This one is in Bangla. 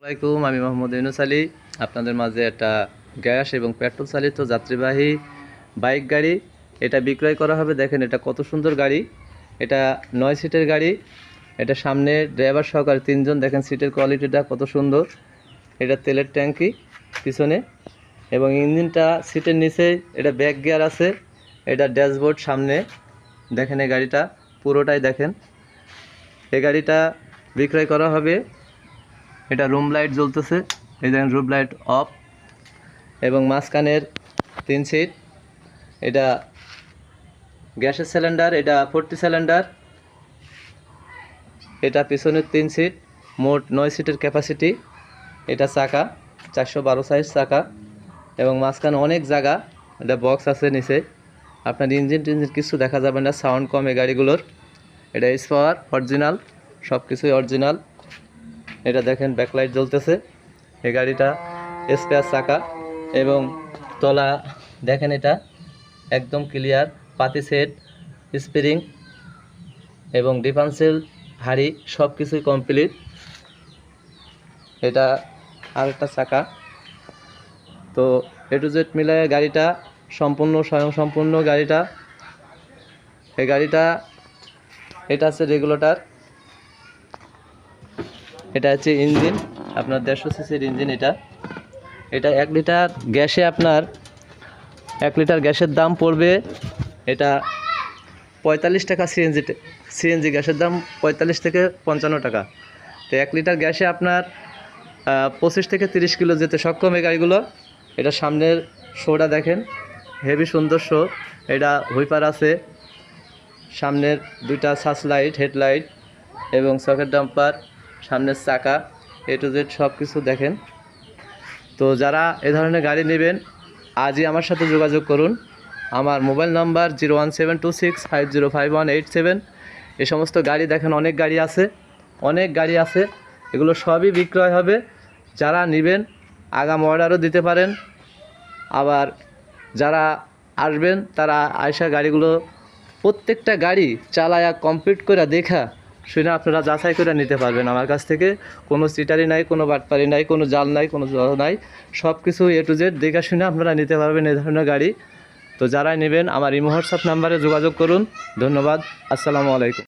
আসসালামাইকুম আমি মোহাম্মদ ইউনুস আলী। আপনাদের মাঝে একটা গ্যাস এবং পেট্রোল চালিত যাত্রীবাহী বাইক গাড়ি, এটা বিক্রয় করা হবে। দেখেন এটা কত সুন্দর গাড়ি। এটা নয় সিটের গাড়ি। এটা সামনে ড্রাইভার সহকারে তিনজন। দেখেন সিটের কোয়ালিটিটা কত সুন্দর। এটা তেলের ট্যাঙ্কি পিছনে। এবং ইঞ্জিনটা সিটের নিচে, এটা ব্যাক গিয়ার আছে। এটা ড্যাশবোর্ড সামনে। দেখেন এই গাড়িটা, পুরোটাই দেখেন। এই গাড়িটা বিক্রয় করা হবে এটা রুম লাইট জ্বলতেছে। এই দেখেন রুম লাইট অফ এবং মাঝখানের তিন সিট এটা গ্যাসের সিলিন্ডার এটা ফোরটি সিলিন্ডার এটা পিছনের তিন সিট মোট নয় সিটের ক্যাপাসিটি এটা চাকা, চারশো বারো সাইজ চাকা। এবং মাঝখানে অনেক জায়গা, এটা বক্স আছে নিচে। আপনার ইঞ্জিন টিঞ্জিন কিছু দেখা যাবে না সাউন্ড কম এই গাড়িগুলোর। এটা পাওয়ার অরিজিনাল সব কিছুই অরিজিনাল এটা দেখেন ব্যাকলাইট জ্বলতেছে। এই গাড়িটা স্পেয়ার চাকা এবং তলা, দেখেন এটা একদম ক্লিয়ার পাতি সেট স্প্রিং এবং ডিফান্সেল হাড়ি সব কিছুই কমপ্লিট এটা আরেকটা চাকা। তো এ টু জেড মিলায় গাড়িটা সম্পূর্ণ স্বয়ং সম্পূর্ণ গাড়িটা। এই গাড়িটা, এটা আছে রেগুলেটর এটা হচ্ছে ইঞ্জিন, আপনার দেড়শো সিসির ইঞ্জিন এটা। এটা এক লিটার গ্যাসে আপনার, এক লিটার গ্যাসের দাম পড়বে এটা পঁয়তাল্লিশ টাকা সিএনজি সিএনজি গ্যাসের দাম পঁয়তাল্লিশ থেকে পঞ্চান্ন টাকা। তো এক লিটার গ্যাসে আপনার পঁচিশ থেকে তিরিশ কিলো যেতে সক্ষম এই গাড়িগুলো। এটা সামনের শোটা দেখেন, হেভি সুন্দর শো। এটা হুইপার আছে, সামনের দুইটা সাস লাইট হেডলাইট এবং সকেট ডাম্পার। সামনের চাকা এ টু জেড সব কিছু দেখেন। তো যারা এ ধরনের গাড়ি নেবেন, আজই আমার সাথে যোগাযোগ করুন। আমার mobile number zero one seven two six five zero five one eight seven. এ সমস্ত গাড়ি দেখেন, অনেক গাড়ি আছে, অনেক গাড়ি আছে। এগুলো সবই বিক্রয় হবে। যারা নেবেন, আগাম অর্ডারও দিতে পারেন। আবার যারা আসবেন, তারা আয়সা গাড়িগুলো প্রত্যেকটা গাড়ি চালায়া কমপ্লিট করে দেখা শুনে আপনারা যাচাই করে নিতে পারবেন আমার কাছ থেকে। কোনো সিটারি নাই, কোনো বাটপারি নাই, কোনো জাল নাই, কোনো জল নাই। সব কিছু এ টু জেড দেখে শুনে আপনারা নিতে পারবেন এ ধরনের গাড়ি। তো যারাই নেবেন, আমার ইমো হোয়াটসঅ্যাপ নাম্বারে যোগাযোগ করুন। ধন্যবাদ। আসসালামু আলাইকুম।